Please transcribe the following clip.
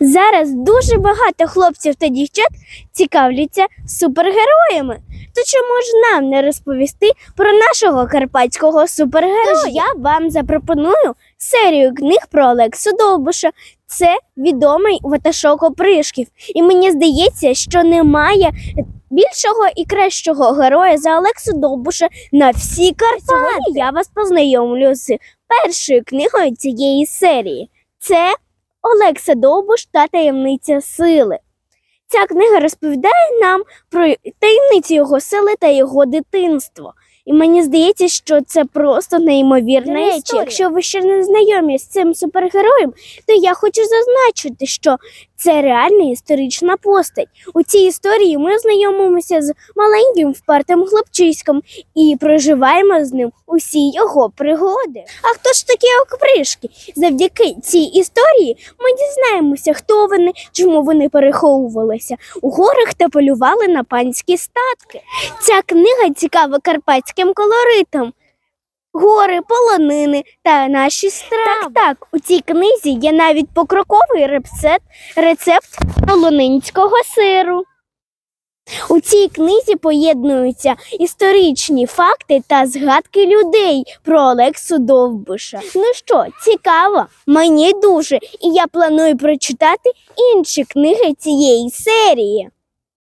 Зараз дуже багато хлопців та дівчат цікавляться супергероями. То чому ж нам не розповісти про нашого карпатського супергероя? Тож я вам запропоную серію книг про Олексу Довбуша. Це відомий ваташок опришків. І мені здається, що немає більшого і кращого героя за Олексу Довбуша на всі Карпати. Сьогодні я вас познайомлю з першою книгою цієї серії. Це Олекса Довбуш та таємниця сили. Ця книга розповідає нам про таємниці його сили та його дитинство. І мені здається, що це просто неймовірна історія. Якщо ви ще не знайомі з цим супергероєм, то я хочу зазначити, що це реальна історична постать. У цій історії ми знайомимося з маленьким впертим хлопчиськом і проживаємо з ним усі його пригоди. А хто ж такі окришки? Завдяки цій історії ми дізнаємося, хто вони, чому вони переховувалися у горах та полювали на панські статки. Ця книга цікава карпатським колоритом. Гори, полонини та наші страви. Так, так, у цій книзі є навіть покроковий рецепт, рецепт полонинського сиру. У цій книзі поєднуються історичні факти та згадки людей про Олексу Довбуша. Ну що, цікаво? Мені дуже, і я планую прочитати інші книги цієї серії.